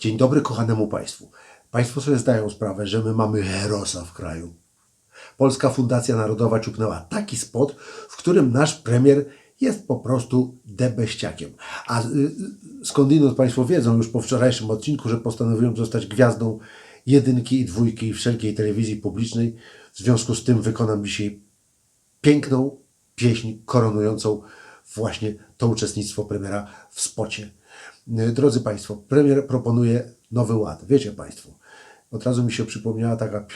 Dzień dobry kochanemu Państwu. Państwo sobie zdają sprawę, że my mamy herosa w kraju. Polska Fundacja Narodowa ciupnęła taki spot, w którym nasz premier jest po prostu debeściakiem. A y, y, skądinąd Państwo wiedzą już po wczorajszym odcinku, że postanowiłem zostać gwiazdą jedynki i dwójki wszelkiej telewizji publicznej. W związku z tym wykonam dzisiaj piękną pieśń koronującą właśnie to uczestnictwo premiera w spocie. Y, Drodzy Państwo, premier proponuje nowy ład. Wiecie Państwo, od razu mi się przypomniała taka pi-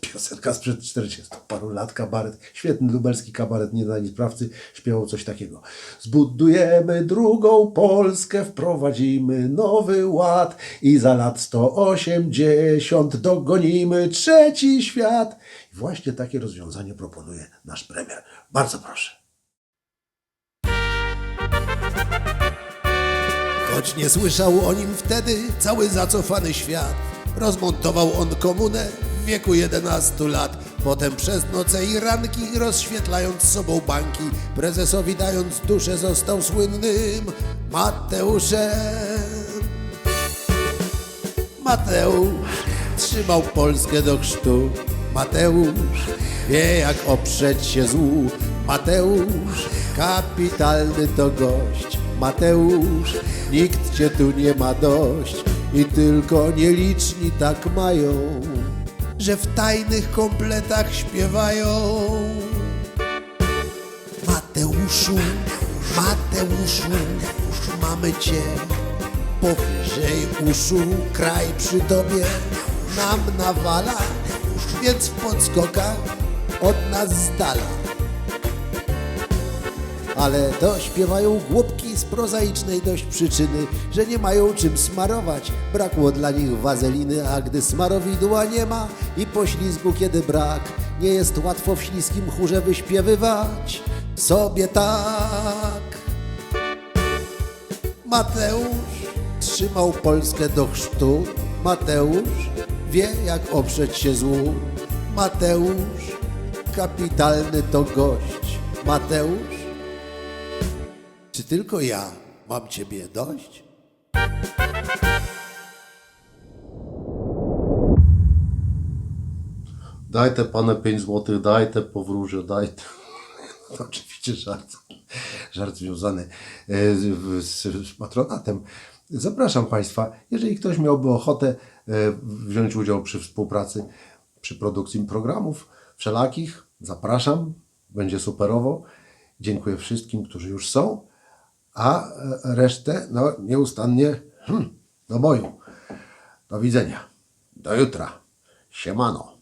piosenka sprzed 40 paru lat, kabaret, świetny lubelski kabaret, nie dani sprawcy, śpiewał coś takiego. Zbudujemy drugą Polskę, wprowadzimy nowy ład i za lat 180 dogonimy trzeci świat. I właśnie takie rozwiązanie proponuje nasz premier. Bardzo proszę. Choć nie słyszał o nim wtedy cały zacofany świat. Rozmontował on komunę w wieku 11 lat. Potem przez noce i ranki rozświetlając sobą banki, prezesowi dając duszę został słynnym Mateuszem. Mateusz trzymał Polskę do chrztu. Mateusz wie jak oprzeć się złu. Mateusz kapitalny to gość. Mateusz nikt cię tu nie ma dość. I tylko nieliczni tak mają, że w tajnych kompletach śpiewają. Mateuszu, Mateuszu, mamy cię powyżej uszu, kraj przy tobie nam nawala, więc w podskokach od nas z dala. Ale to śpiewają głupki z prozaicznej dość przyczyny, że nie mają czym smarować. Brakło dla nich wazeliny, a gdy smarowidła nie ma i poślizgu kiedy brak, nie jest łatwo w śliskim chórze wyśpiewywać sobie tak. Mateusz trzymał Polskę do chrztu. Mateusz wie jak oprzeć się złu. Mateusz kapitalny to gość. Mateusz, czy tylko ja mam ciebie dość? Dajte pane 5 złotych, dajte powróżę, dajte. To oczywiście żart. Żart związany e, z, z, z patronatem. Zapraszam Państwa, jeżeli ktoś miałby ochotę e, wziąć udział przy współpracy, przy produkcji programów wszelakich, zapraszam. Będzie superowo. Dziękuję wszystkim, którzy już są, a e, resztę no, nieustannie hmm, do boju. Do widzenia. Do jutra. Siemano.